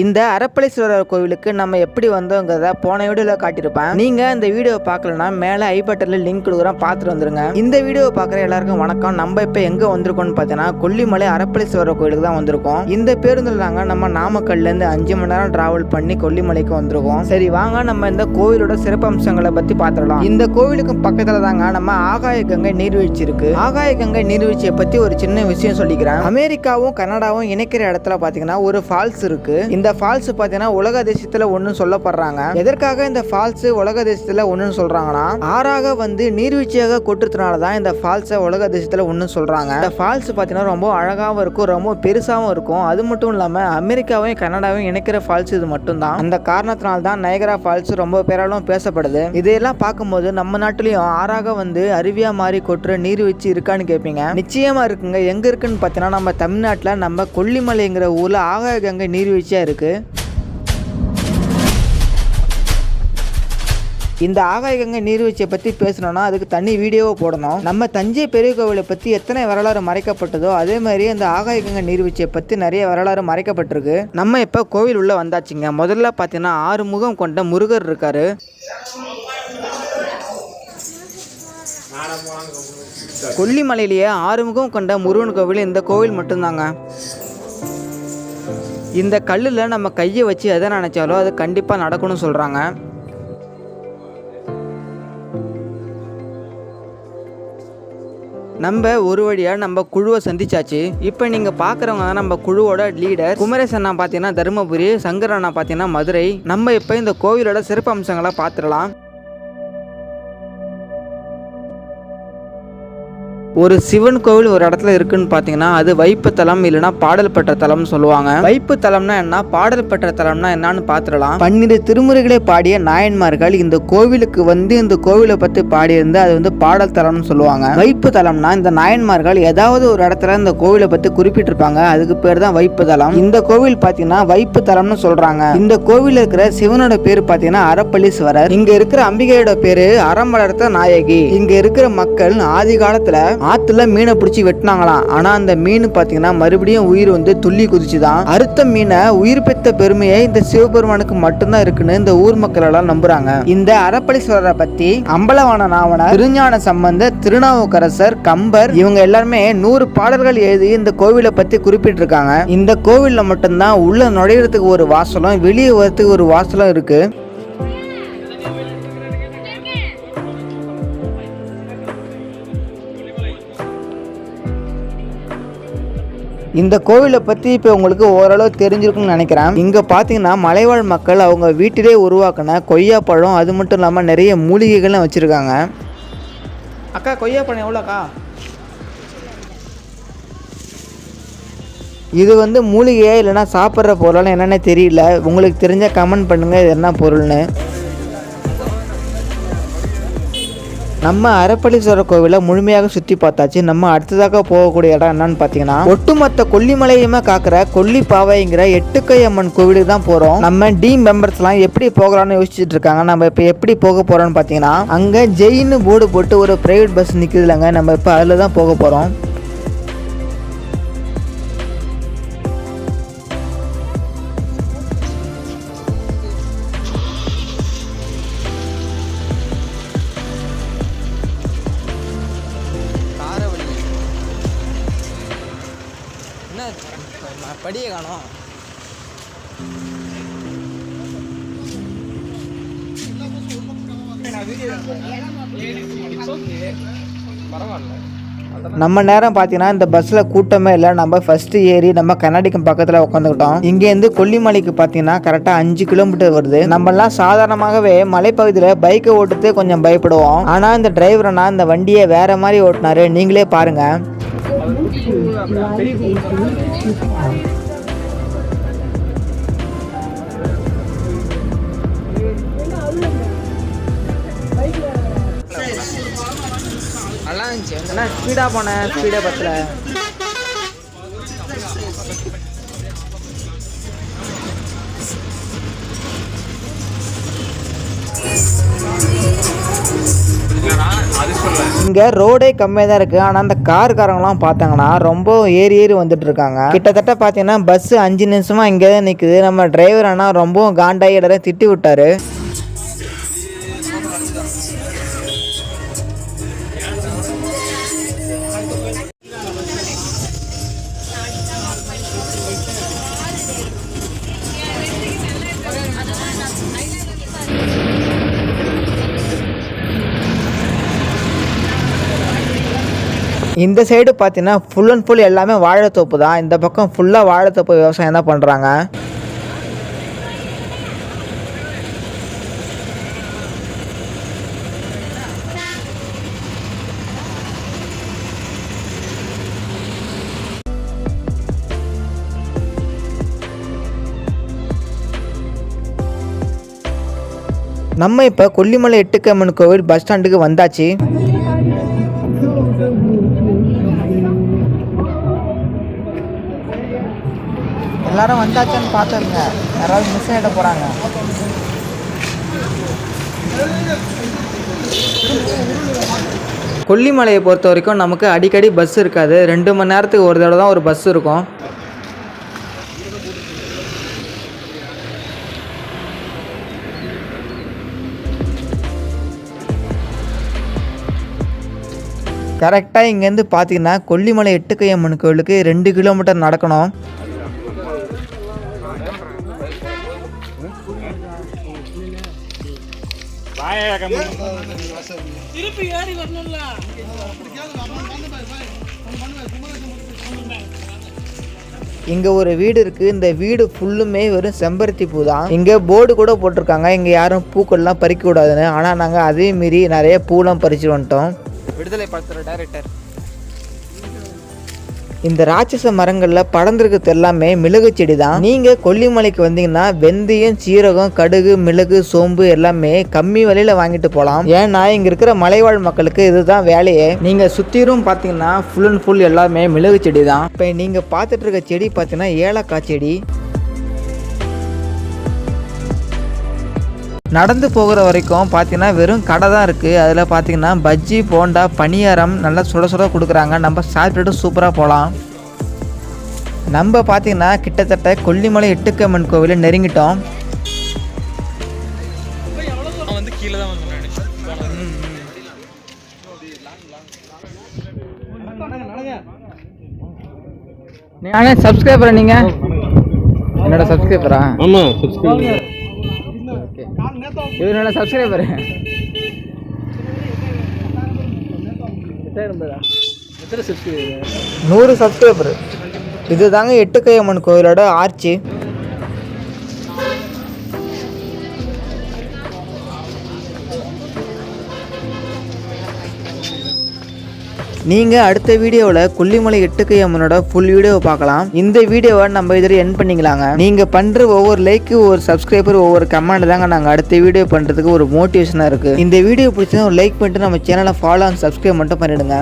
இந்த அரப்பளீஸ்வரர் கோவிலுக்கு நம்ம எப்படி வந்தோங்கிறத போன வீடியோவில் காட்டியிருப்பேன். நீங்கள் இந்த வீடியோ பார்க்கலனா மேலே ஐ பட்டனில் லிங்க் கொடுக்குறோம் பார்த்துட்டு வந்துருங்க. இந்த வீடியோ பார்க்குற எல்லாருக்கும் வணக்கம். நம்ம இப்போ எங்கே வந்திருக்கோம்னு பார்த்தீங்கன்னா கொல்லிமலை அரப்பளீஸ்வரர் கோவிலுக்கு தான் வந்திருக்கோம். இந்த பேருந்தில் நாங்கள் நம்ம நாமக்கல்லேருந்து அஞ்சு மணி நேரம் டிராவல் பண்ணி கொல்லிமலைக்கு வந்திருக்கோம். சரி வாங்க நம்ம இந்த கோவிலோட சிறப்பம்சங்களை பற்றி பார்த்துடலாம். இந்த கோவிலுக்கு பக்கத்தில் தாங்க நம்ம ஆகாய கங்கை நீர்வீழ்ச்சி இருக்கு. ஆகாய கங்கை நீர்வீழ்ச்சியை பற்றி ஒரு சின்ன விஷயம் சொல்லிக்கிறேன். அமெரிக்காவும் கனடாவும் இணைக்கிற இடத்துல பார்த்தீங்கன்னா ஒரு ஃபால்ஸ் இருக்கு. இந்த ஃபால்ஸ் பார்த்தீங்கன்னா உலக தேசத்துல ஒன்றும் சொல்லப்படுறாங்க. எதற்காக இந்த ஃபால்ஸ் உலக தேசத்துல ஒன்றுன்னு சொல்றாங்கன்னா ஆறாக வந்து நீர்வீழ்ச்சியாக கொட்டுறதுனால தான் இந்த ஃபால்ஸை உலக தேசத்துல ஒன்று சொல்றாங்க. இந்த ஃபால்ஸ் பார்த்தீங்கன்னா ரொம்ப அழகாகவும் இருக்கும் ரொம்ப பெருசாகவும் இருக்கும். அது மட்டும் இல்லாமல் அமெரிக்காவையும் கனடாவையும் இணைக்கிற ஃபால்ஸ் இது மட்டும்தான். அந்த காரணத்தினால தான் நயகரா ஃபால்ஸ் ரொம்ப பேராலும் பேசப்படுது. இதையெல்லாம் பார்க்கும்போது நம்ம நாட்டிலையும் ஆறாக வந்து அருவியா மாறி கொட்டுற நீர்வீழ்ச்சி இருக்கான்னு கேட்பீங்க நிச்சயமா இருக்குங்க. எங்க இருக்குன்னு பார்த்தீங்கன்னா நம்ம தமிழ்நாட்டில் நம்ம கொல்லிமலைங்கிற ஊரில் ஆகாய கங்கை நீர்வீழ்ச்சியா இருக்கு. இந்த ஆகாய கங்கை நீர்வீழ்ச்சியை பற்றி பேசணும்னா அதுக்கு தனி வீடியோவை போடணும். நம்ம தஞ்சை பெரிய கோவிலை பற்றி எத்தனை வரலாறு மறைக்கப்பட்டதோ அதே மாதிரி இந்த ஆகாய கங்கை நீர்வீழ்ச்சியை பற்றி நிறைய வரலாறு மறைக்கப்பட்டிருக்கு. நம்ம இப்போ கோவில் உள்ள வந்தாச்சுங்க. முதல்ல பார்த்தீங்கன்னா ஆறு முகம் கொண்ட முருகர் இருக்காரு. கொல்லிமலையிலேயே ஆறுமுகம் கொண்ட முருகன் கோவில் இந்த கோவில் மட்டும்தாங்க. இந்த கல்லில் நம்ம கையை வச்சு எதை நினச்சாலும் அது கண்டிப்பாக நடக்கணும்னு சொல்கிறாங்க நம்ம ஒரு வழியாக நம்ம குழுவை சந்திச்சாச்சு. இப்போ நீங்கள் பார்க்குறவங்க தான் நம்ம குழுவோட லீடர் குமரேசன் அண்ணா பார்த்தீங்கன்னா தருமபுரி சங்கர் அண்ணா பார்த்தீங்கன்னா மதுரை. நம்ம இப்போ இந்த கோவிலோட சிறப்பு அம்சங்களை பார்த்துடலாம் ஒரு சிவன் கோவில் ஒரு இடத்துல இருக்குன்னு பார்த்தீங்கன்னா அது வைப்பு தலம் இல்லைன்னா பாடல் பெற்ற தலம்னு சொல்லுவாங்க. வைப்பு தலம்னா என்ன? பாடல் பெற்ற தலம்னா என்னன்னு பார்த்துடலாம். பன்னிரு திருமுறைகளை பாடிய நாயன்மார்கள் இந்த கோவிலுக்கு வந்து இந்த கோவிலை பற்றி பாடியிருந்து அது வந்து பாடல் தலம்னு சொல்லுவாங்க. வைப்பு தலம்னா இந்த நாயன்மார்கள் ஏதாவது ஒரு இடத்துல இந்த கோவிலை பற்றி குறிப்பிட்டிருப்பாங்க. அதுக்கு பேர் தான் வைப்பு தலம். இந்த கோவில் பார்த்தீங்கன்னா வைப்பு தலம்னு சொல்றாங்க. இந்த கோவில் இருக்கிற சிவனோட பேர் பார்த்தீங்கன்னா அரப்பள்ளீஸ்வரர் இங்க இருக்கிற அம்பிகையோட பேரு அறம் வளர்த்த நாயகி. இங்க இருக்கிற மக்கள் ஆதி காலத்துல ஆத்துல மீனை பிடிச்சி வெட்டினாங்களாம். ஆனா அந்த மீன் பாத்தீங்கன்னா மறுபடியும் உயிர் வந்து துள்ளி குதிச்சுதான். அறுத்த மீனை உயிர் பெத்த பெருமையை இந்த சிவபெருமானுக்கு மட்டும்தான் இருக்குன்னு இந்த ஊர் மக்கள் எல்லாம் நம்புறாங்க. இந்த அரப்பளீஸ்வரரை பத்தி அம்பலவான நாவனர் திருஞான சம்பந்த திருநாவுக்கரசர் கம்பர் இவங்க எல்லாருமே நூறு பாடல்கள் எழுதி இந்த கோவிலை பத்தி குறிப்பிட்டிருக்காங்க. இந்த கோவில்ல மட்டும்தான் உள்ள நுழையிறதுக்கு ஒரு வாசலும் வெளியே வரத்துக்கு ஒரு வாசலும் இருக்கு. இந்த கோவிலை பற்றி இப்போ உங்களுக்கு ஓரளவு தெரிஞ்சிருக்கும்னு நினைக்கிறேன். இங்கே பார்த்தீங்கன்னா மலைவாழ் மக்கள் அவங்க வீட்டிலே உருவாக்கின கொய்யாப்பழம் அது மட்டும் இல்லாமல் நிறைய மூலிகைகள்லாம் வச்சுருக்காங்க. அக்கா கொய்யாப்பழம் எவ்வளோக்கா? இது வந்து மூலிகையா இல்லைன்னா சாப்பிட்ற பொருளான்னு என்னென்ன தெரியல. உங்களுக்கு தெரிஞ்ச கமெண்ட் பண்ணுங்கள் இது என்ன பொருள்னு. நம்ம அரப்பளீஸ்வரர் கோவிலை முழுமையாக சுற்றி பார்த்தாச்சு. நம்ம அடுத்ததாக போகக்கூடிய இடம் என்னன்னு பார்த்தீங்கன்னா ஒட்டுமொத்த கொல்லிமலையுமே காக்கிற கொல்லி பாவைங்கிற எட்டுக்கை அம்மன் கோவிலுக்கு தான் போகிறோம் நம்ம டீம் மெம்பர்ஸ்லாம் எப்படி போகலாம்னு யோசிச்சுட்டு இருக்காங்க. நம்ம இப்போ எப்படி போக போகிறோம்னு பார்த்தீங்கன்னா அங்கே ஜெயின்னு போர்டு போட்டு ஒரு ப்ரைவேட் பஸ் நிற்குதுலங்க நம்ம இப்போ அதில் தான் போக போகிறோம் படியை காணும். நம்ம நேரம் பார்த்தீங்கன்னா இந்த பஸ்ஸில் கூட்டமே இல்லை. நம்ம ஃபஸ்ட்டு ஏறி நம்ம கர்நாடகம் பக்கத்தில் உட்காந்துக்கிட்டோம் இங்கேருந்து கொல்லிமலைக்கு பார்த்தீங்கன்னா கரெக்டாக அஞ்சு கிலோமீட்டர் வருது. நம்மலாம் சாதாரணமாகவே மலைப்பகுதியில் பைக்கை ஓட்டுறது கொஞ்சம் பயப்படுவோம். ஆனால் இந்த டிரைவர்னா இந்த வண்டியை வேறு மாதிரி ஓட்டினாரு. நீங்களே பாருங்கள் நல்லா இருந்துச்சு. என்ன ஸ்பீடாக போனேன் ஸ்பீடாக பத்தில். இங்கே ரோடே கம்மியாக தான் இருக்குது ஆனால் அந்த கார்காரங்களாம் பார்த்தாங்கன்னா ரொம்ப ஏறி ஏறி வந்துட்டு இருக்காங்க கிட்டத்தட்ட பார்த்தீங்கன்னா பஸ்ஸு அஞ்சு நிமிஷமா இங்கே தான் நிற்குது நம்ம டிரைவர் ஆனால் ரொம்பவும் காண்டாகி எல்லாரும் திட்டி விட்டாரு. இந்த சைடு பார்த்தீங்கன்னா ஃபுல் அண்ட் ஃபுல் எல்லாமே வாழைத்தோப்பு தான். இந்த பக்கம் ஃபுல்லாக வாழைத்தோப்பு விவசாயம் தான் பண்ணுறாங்க நம்ம இப்போ கொல்லிமலை எட்டுக்கம்மன் கோவில் பஸ் ஸ்டாண்டுக்கு வந்தாச்சு. எல்லாரும் வந்தாச்சான்னு பார்த்துருங்க. யாராவது மிஸ் ஆகிட போகிறாங்க கொல்லிமலையை பொறுத்த வரைக்கும் நமக்கு அடிக்கடி பஸ் இருக்காது. ரெண்டு மணி நேரத்துக்கு ஒரு தடவை தான் ஒரு பஸ் இருக்கும். கரெக்டாக இங்கேருந்து பார்த்தீங்கன்னா கொல்லிமலை எட்டுக்கையம்மன் கோவிலுக்கு ரெண்டு கிலோமீட்டர் நடக்கணும். இங்கே ஒரு வீடு இருக்குது இந்த வீடு ஃபுல்லுமே வெறும் செம்பருத்தி பூ தான். இங்கே போர்டு கூட போட்டிருக்காங்க. இங்கே யாரும் பூக்கள்லாம் பறிக்க கூடாதுன்னு. ஆனால் நாங்கள் அதே மீறி நிறைய பூலாம் பறிச்சு வந்துட்டோம். விடுதலை படத்தோட டைரக்டர் இந்த ராட்சச மரங்களில் படர்ந்துருக்கிறது எல்லாமே மிளகு செடி தான் நீங்கள் கொல்லிமலைக்கு வந்தீங்கன்னா வெந்தயம் சீரகம் கடுகு மிளகு சோம்பு எல்லாமே கம்மி விலையில் வாங்கிட்டு போகலாம் ஏன்னா இங்கே இருக்கிற மலைவாழ் மக்களுக்கு இதுதான் வேலையே. நீங்கள் சுற்றிலும் பார்த்தீங்கன்னா ஃபுல் அண்ட் ஃபுல் எல்லாமே மிளகு செடி தான் இப்போ நீங்கள் பார்த்துட்டு இருக்க செடி பார்த்தீங்கன்னா ஏலக்காய் செடி. நடந்து போகிற வரைக்கும் பார்த்தீங்கன்னா வெறும் கடை தான் இருக்குது அதில் பார்த்தீங்கன்னா பஜ்ஜி போண்டா பணியாரம் நல்லா சுட சுட கொடுக்குறாங்க. நம்ம சாப்பிட்டுட்டு சூப்பராக போகலாம் நம்ம பார்த்தீங்கன்னா கிட்டத்தட்ட கொல்லிமலை எட்டுக்கம்மன் கோவிலை நெருங்கிட்டோம். நான் வந்து கீழே தான் வந்தேன் நானே சப்ஸ்கிரைபர் நீங்கள் என்னோட சப்ஸ்கிரைபரா ஆமா சப்ஸ்கிரைப் ஓகே இவர் என்னோட சப்ஸ்கிரைபர் எத்தனை நூறு சப்ஸ்கிரைபர் இது தாங்க எட்டுக்கையம்மன் கோவிலோட ஆர்ச்சி. நீங்கள் அடுத்த வீடியோவில் கொல்லிமலை எட்டுக்கை அம்மனோட ஃபுல் வீடியோவை பார்க்கலாம். இந்த வீடியோவை நம்ம இதில் என் பண்ணிக்கலாங்க. நீங்கள் பண்ணுற ஒவ்வொரு லைக்கு ஒவ்வொரு சப்ஸ்கிரைபர் ஒவ்வொரு கமெண்ட் தாங்க நாங்கள் அடுத்த வீடியோ பண்ணுறதுக்கு ஒரு மோட்டிவேஷனாக இருக்குது இந்த வீடியோ பிடிச்சா ஒரு லைக் பண்ணிட்டு நம்ம சேனலை ஃபாலோ அண்ட் சப்ஸ்கிரைப் மட்டும் பண்ணிவிடுங்க